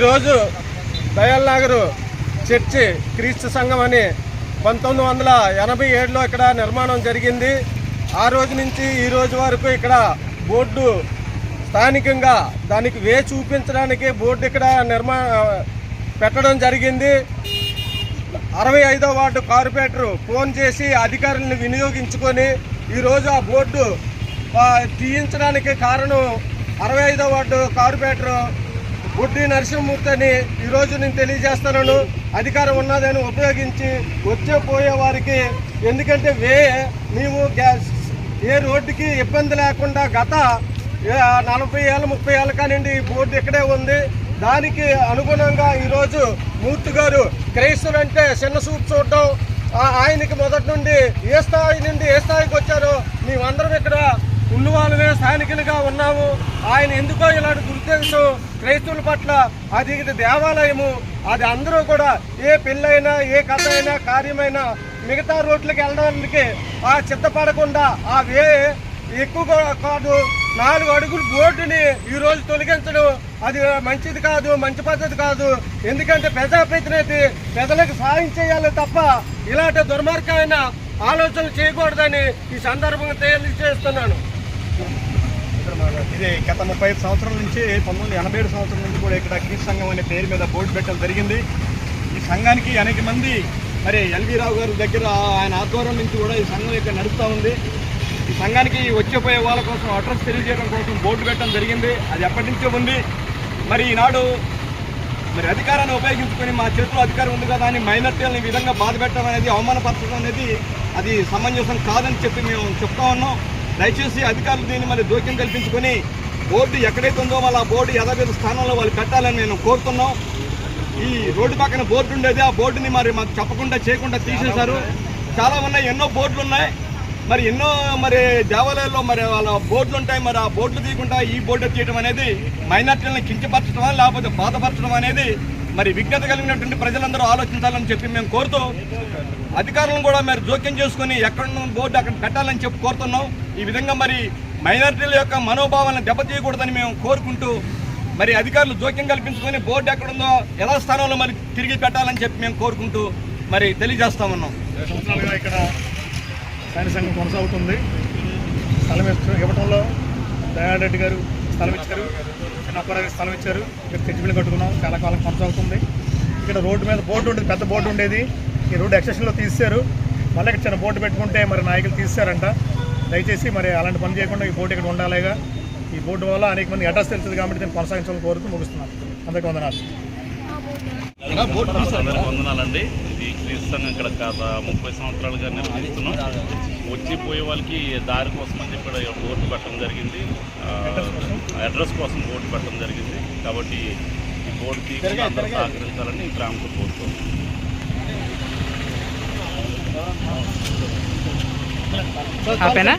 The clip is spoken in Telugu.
ఈరోజు దయాల్ నాగరు చర్చి క్రీస్తు సంఘం అని పంతొమ్మిది వందల ఎనభై ఏడులో ఇక్కడ నిర్మాణం జరిగింది. ఆ రోజు నుంచి ఈ రోజు వరకు ఇక్కడ బోర్డు స్థానికంగా దానికి వే చూపించడానికి బోర్డు ఇక్కడ నిర్మా పెట్టడం జరిగింది. అరవై ఐదో వార్డు కార్పొరేటర్ ఫోన్ చేసి అధికారులను వినియోగించుకొని ఈరోజు ఆ బోర్డు తీయించడానికి కారణం అరవై ఐదో వార్డు కార్పొరేటరు బుడ్డి నరసింహమూర్తి అని ఈరోజు నేను తెలియజేస్తున్నాను అధికారం ఉన్నదని ఉపయోగించి వచ్చే పోయే వారికి ఎందుకంటే వే మేము గ్యాస్ ఏ రోడ్డుకి ఇబ్బంది లేకుండా గత నలభై ఏళ్ళ ముప్పై ఏళ్ళ కానివ్వండి ఈ బోర్డు ఇక్కడే ఉంది. దానికి అనుగుణంగా ఈరోజు మూర్తి గారు క్రైస్తులు అంటే చిన్న చూపు చూడడం ఆ- ఆయనకి మొదటి నుండి ఏ స్థాయి నుండి ఏ స్థాయికి వచ్చారో మేమందరం ఇక్కడ ఉన్నవాళ్ళమే స్థానికులుగా ఉన్నాము. ఆయన ఎందుకో ఇలాంటి దురుద్దేశం క్రైస్తవుల పట్ల అది ఇది దేవాలయము. అది అందరూ కూడా ఏ పెళ్ళైనా ఏ కథ అయినా కార్యమైనా మిగతా రోడ్లకు వెళ్ళడానికి ఆ చిత్తపడకుండా ఆ వే ఎక్కువ కాదు నాలుగు అడుగులు బోర్డుని ఈరోజు తొలగించడం అది మంచిది కాదు మంచి పద్ధతి కాదు. ఎందుకంటే ప్రజాప్రతినిధి ప్రజలకు సాయం చేయాలి తప్ప ఇలాంటి దుర్మార్గమైన ఆలోచనలు చేయకూడదని ఈ సందర్భంగా తెలియజేస్తున్నాను. ఇది గత ముప్పై ఐదు సంవత్సరాల నుంచి పంతొమ్మిది వందల ఎనభై ఏడు సంవత్సరం నుంచి కూడా ఇక్కడ క్రీస్ సంఘం అనే పేరు మీద బోర్డు పెట్టడం జరిగింది. ఈ సంఘానికి అనేక మంది మరి ఎల్వి రావు గారి దగ్గర ఆయన ఆధ్వర్యం నుంచి కూడా ఈ సంఘం ఇక్కడ నడుస్తూ ఉంది. ఈ సంఘానికి వచ్చేపోయే వాళ్ళ కోసం అడ్రస్ తెలియజేయడం కోసం బోర్డు పెట్టడం జరిగింది. అది ఎప్పటి నుంచో ఉంది. మరి ఈనాడు మరి అధికారాన్ని ఉపయోగించుకొని మా చేతిలో అధికారం ఉంది కదా అని మైనార్టీలను ఈ విధంగా బాధ పెట్టడం అనేది అవమానపరచడం అనేది అది సమంజసం కాదని చెప్పి మేము చెప్తా ఉన్నాం. దయచేసి అధికారులు దీన్ని మరి జోక్యం కల్పించుకొని బోర్డు ఎక్కడైతే ఉందో వాళ్ళ బోర్డు యథావిధ స్థానంలో వాళ్ళు పెట్టాలని నేను కోరుతున్నాం. ఈ రోడ్డు పక్కన బోర్డు ఉండేది. ఆ బోర్డుని మరి మాకు చెప్పకుండా చేయకుండా తీసేశారు. చాలా ఉన్నాయి. ఎన్నో బోర్డులు ఉన్నాయి. మరి ఎన్నో మరి దేవాలయాల్లో మరి వాళ్ళ బోర్డులు ఉంటాయి మరి ఆ బోర్డులు తీయకుండా ఈ బోర్డు తీయటం అనేది మైనార్టీలను కించపరచడం లేకపోతే బాధపరచడం అనేది మరి విజ్ఞత కలిగినటువంటి ప్రజలందరూ ఆలోచించాలని చెప్పి మేము కోరుతూ అధికారులను కూడా మరి జోక్యం చేసుకొని ఎక్కడ బోర్డు అక్కడ పెట్టాలని చెప్పి కోరుతున్నాం. ఈ విధంగా మరి మైనార్టీల యొక్క మనోభావాలను దెబ్బతీయకూడదని మేము కోరుకుంటూ మరి అధికారులు జోక్యం కల్పించుకొని బోర్డు ఎక్కడుందో ఎలా స్థానంలో మరి తిరిగి పెట్టాలని చెప్పి మేము కోరుకుంటూ మరి తెలియజేస్తామన్నాం ఇక్కడ సైనిక సంఘం కొనసాగుతుంది. స్థలం ఇవ్వటంలో ఇవ్వడంలో రెడ్డి గారు స్థలం ఇచ్చారు. చిన్నప్పరావు స్థలం ఇచ్చారు. ఇక్కడ చర్చి బిల్లు కట్టుకున్నాం. చాలా కాలం కొనసాగుతుంది. ఇక్కడ రోడ్డు మీద బోర్డు ఉండేది పెద్ద బోర్డు ఉండేది. ఈ రోడ్డు ఎక్సెషన్లో తీశారు మళ్ళీ ఇక్కడ చిన్న బోర్డు పెట్టుకుంటే మరి నాయకులు తీశారంట దయచేసి మరి అలాంటి పని చేయకుండా ఈ బోర్డు ఇక్కడ ఉండాలిగా. ఈ బోర్డు వల్ల అనేక మంది అడ్రస్ తెలుస్తుంది కాబట్టి నేను కొనసాగించాలని కోరుతూ ముగిస్తున్నాను. అందరికీ వందనాలు. వందనాలండి ఇది ఇక్కడ గత ముప్పై సంవత్సరాలుగా నిర్వహిస్తున్నాం. వచ్చి పోయే వాళ్ళకి దారి కోసం అని చెప్పి ఇక్కడ బోర్డు పెట్టడం జరిగింది. అడ్రస్ కోసం ఓటు పెట్టడం జరిగింది. కాబట్టి ఈ బోర్డు తీసుకుని అందరూ సహకరించాలని ఈ గ్రామంతో కోరుతున్నాం. ఆపేనా?